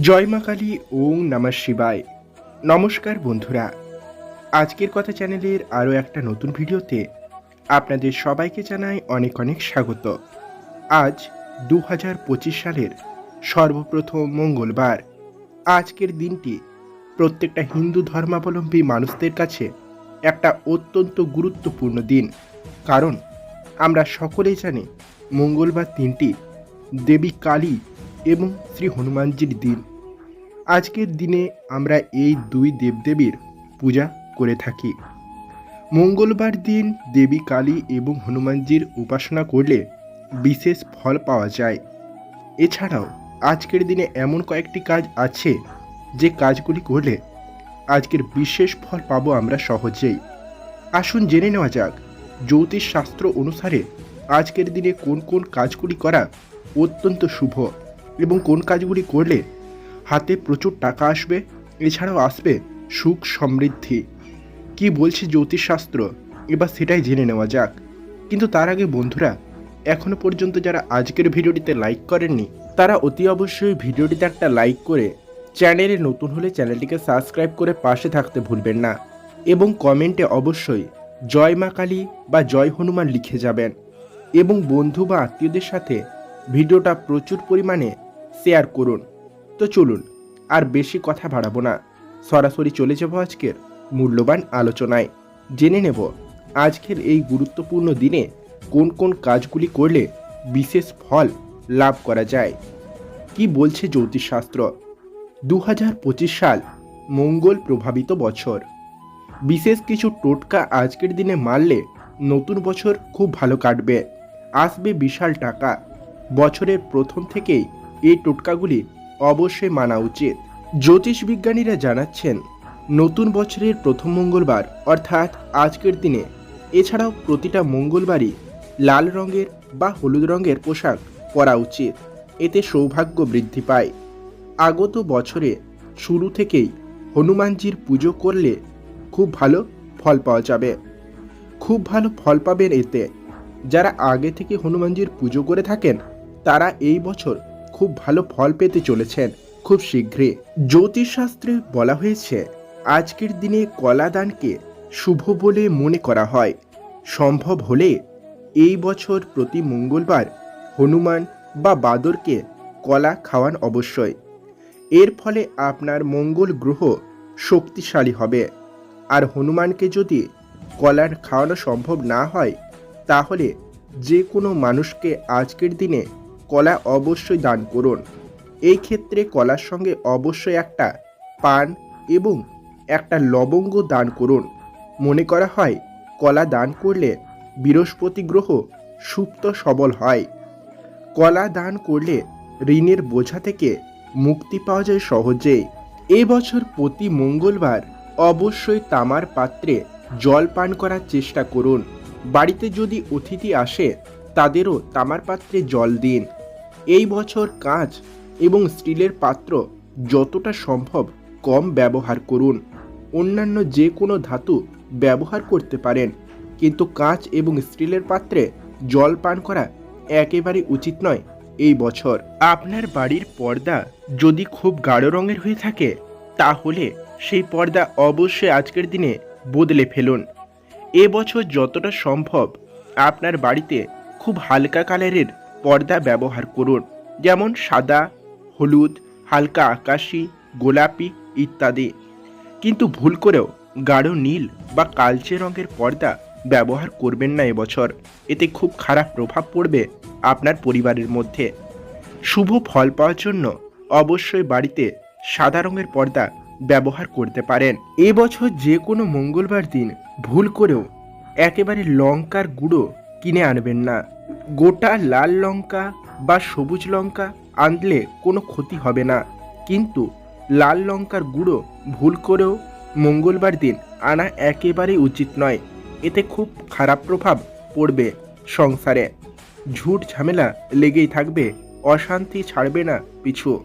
জয় মা কালী, ওং নমঃ শিবায়। নমস্কার বন্ধুরা। আজকের কথা চ্যানেলের আরও একটা নতুন ভিডিওতে আপনাদের সবাইকে জানাই অনেক অনেক স্বাগত। আজ দু হাজার পঁচিশ সালের সর্বপ্রথম মঙ্গলবার। আজকের দিনটি প্রত্যেকটা হিন্দু ধর্মাবলম্বী মানুষদের কাছে একটা অত্যন্ত গুরুত্বপূর্ণ দিন। কারণ আমরা সকলেই জানি মঙ্গলবার দিনটি দেবী কালী এবং শ্রী হনুমানজির দিন। আজকের দিনে আমরা এই দুই দেবদেবীর পূজা করে থাকি। মঙ্গলবার দিন দেবী কালী এবং হনুমানজির উপাসনা করলে বিশেষ ফল পাওয়া যায়। এছাড়াও আজকের দিনে এমন কয়েকটি কাজ আছে যে কাজগুলি করলে আজকের বিশেষ ফল পাবো আমরা সহজেই। আসুন জেনে নেওয়া যাক জ্যোতিষ শাস্ত্র অনুসারে আজকের দিনে কোন কোন কাজগুলি করা অত্যন্ত শুভ। এবং কোন কাজগুলি করলে হাতে প্রচুর টাকা আসবে, এছাড়াও আসবে সুখ সমৃদ্ধি। কি বলছে জ্যোতিষশাস্ত্র? এবার সেটাই জেনে নেওয়া যাক। কিন্তু তার আগে বন্ধুরা এখনও পর্যন্ত যারা আজকের ভিডিওটিতে লাইক করেননি, তারা অতি অবশ্যই ভিডিওটিতে একটা লাইক করে চ্যানেলে নতুন হলে চ্যানেলটিকে সাবস্ক্রাইব করে পাশে থাকতে ভুলবেন না এবং কমেন্টে অবশ্যই জয় মা কালী বা জয় হনুমান লিখে যাবেন এবং বন্ধু বা আত্মীয়দের সাথে ভিডিওটা প্রচুর পরিমাণে শেয়ার করুন। তো চলুন, আর বেশি কথা বাড়াবো না। সরাসরি চলে যাব আজকের মূল্যবান আলোচনায়। জেনে নেব আজকের এই গুরুত্বপূর্ণ দিনে কোন কোন কাজগুলি করলে বিশেষ ফল লাভ করা যায়। কি বলছে জ্যোতিষশাস্ত্র? দু হাজার পঁচিশ সাল মঙ্গল প্রভাবিত বছর। বিশেষ কিছু টোটকা আজকের দিনে মারলে নতুন বছর খুব ভালো কাটবে। আসবে বিশাল টাকা। বছরের প্রথম থেকেই এই টোটকাগুলি অবশ্যই মানা উচিত। জ্যোতিষ বিজ্ঞানীরা জানাচ্ছেন, নতুন বছরের প্রথম মঙ্গলবার, অর্থাৎ আজকের দিনে, এছাড়াও প্রতিটা মঙ্গলবারই লাল রঙের বা হলুদ রঙের পোশাক পরা উচিত। এতে সৌভাগ্য বৃদ্ধি পায়। আগত বছরে শুরু থেকেই হনুমানজির পুজো করলে খুব ভালো ফল পাওয়া যাবে। খুব ভালো ফল পাবেন এতে। যারা আগে থেকে হনুমানজির পুজো করে থাকেন তারা এই বছর খুব ভালো ফল পেতে চলেছেন, খুব শীঘ্রই। জ্যোতিষশাস্ত্রে বলা হয়েছে, আজকের দিনে কলা দানকে শুভ বলে মনে করা হয়। সম্ভব হলে এই বছর প্রতি মঙ্গলবার হনুমান বা বাদরকে কলা খাওয়ান অবশ্যই। এর ফলে আপনার মঙ্গল গ্রহ শক্তিশালী হবে। আর হনুমানকে যদি কলার খাওয়ানো সম্ভব না হয়, তাহলে যে কোনো মানুষকে আজকের দিনে কলা অবশ্যই দান করুন। এই ক্ষেত্রে কলার সঙ্গে অবশ্যই একটা পান এবং একটা লবঙ্গ দান করুন। মনে করা হয়, কলা দান করলে বৃহস্পতি গ্রহ সুপ্ত সবল হয়। কলা দান করলে ঋণের বোঝা থেকে মুক্তি পাওয়া যায় সহজেই। এবছর প্রতি মঙ্গলবার অবশ্যই তামার পাত্রে জল পান করার চেষ্টা করুন। বাড়িতে যদি অতিথি আসে তাদেরও তামার পাত্রে জল দিন। এই বছর কাঁচ এবং স্টিলের পাত্র যতটা সম্ভব কম ব্যবহার করুন। অন্যান্য যে কোনো ধাতু ব্যবহার করতে পারেন, কিন্তু কাঁচ এবং স্টিলের পাত্রে জল পান করা একেবারে উচিত নয় এই বছর। আপনার বাড়ির পর্দা যদি খুব গাঢ় রঙের হয়ে থাকে, তাহলে সেই পর্দা অবশ্যই আজকের দিনে বদলে ফেলুন। এবছর যতটা সম্ভব আপনার বাড়িতে খুব হালকা কালারের পর্দা ব্যবহার করুন, যেমন সাদা, হলুদ, হালকা আকাশি, গোলাপি ইত্যাদি। কিন্তু ভুল করেও গাঢ় নীল বা কালচে রঙের পর্দা ব্যবহার করবেন না এবছর। এতে খুব খারাপ প্রভাব পড়বে আপনার পরিবারের মধ্যে। শুভ ফল পাওয়ার জন্য অবশ্যই বাড়িতে সাদা রঙের পর্দা ব্যবহার করতে পারেন। এবছর যে কোনো মঙ্গলবার দিন ভুল করেও একেবারে লঙ্কার গুঁড়ো কিনে আনবেন না। গোটা লাল লঙ্কা বা সবুজ লঙ্কা আনলে কোনো ক্ষতি হবে না। কিন্তু লাল লঙ্কার গুঁড়ো ভুল করেও মঙ্গলবার দিন আনা একেবারেই উচিত নয়। এতে খুব খারাপ প্রভাব পড়বে সংসারে। ঝুট ঝামেলা লেগেই থাকবে, অশান্তি ছাড়বে না পিছু।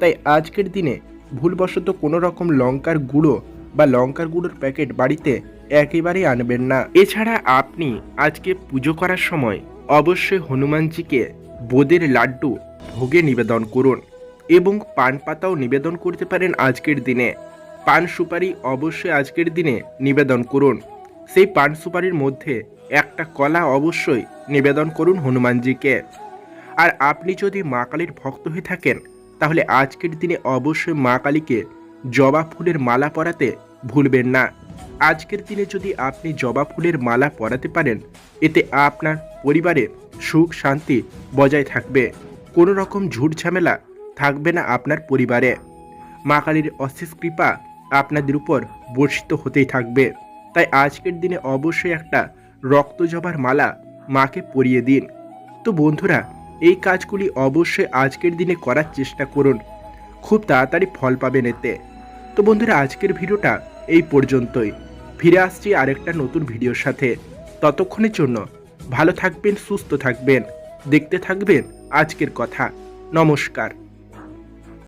তাই আজকের দিনে ভুলবশত কোনো রকম লঙ্কার গুঁড়ো বা লঙ্কার গুঁড়োর প্যাকেট বাড়িতে একেবারেই আনবেন না। এছাড়া আপনি আজকে পুজো করার সময় অবশ্যই হনুমানজিকে বোদের লাড্ডু ভোগে নিবেদন করুন এবং পান পাতাও নিবেদন করতে পারেন আজকের দিনে। পান সুপারি অবশ্যই আজকের দিনে নিবেদন করুন। সেই পান সুপারির মধ্যে একটা কলা অবশ্যই নিবেদন করুন হনুমানজিকে। আর আপনি যদি মা কালীর ভক্ত হয়ে থাকেন, তাহলে আজকের দিনে অবশ্যই মা কালীকে জবা ফুলের মালা পরাতে ভুলবেন না। আজকের দিনে যদি আপনি জবা ফুলের মালা পরাতে পারেন, এতে আপনার পরিবারে সুখ শান্তি বজায় থাকবে। কোনো রকম ঝুট ঝামেলা থাকবে না আপনার পরিবারে। মা কালীর অশেষ কৃপা আপনাদের উপর বর্ষিত হতেই থাকবে। তাই আজকের দিনে অবশ্যই একটা রক্ত জবার মালা মাকে পরিয়ে দিন। তো বন্ধুরা, এই কাজগুলি অবশ্যই আজকের দিনে করার চেষ্টা করুন। খুব তাড়াতাড়ি ফল পাবেন এতে। তো বন্ধুরা, আজকের ভিডিওটা এই পর্যন্তই। ফিরে আসছি আরেকটা নতুন ভিডিওর সাথে। ততক্ষণের জন্য ভালো থাকবেন, সুস্থ থাকবেন। দেখতে থাকবেন আজকের কথা। নমস্কার।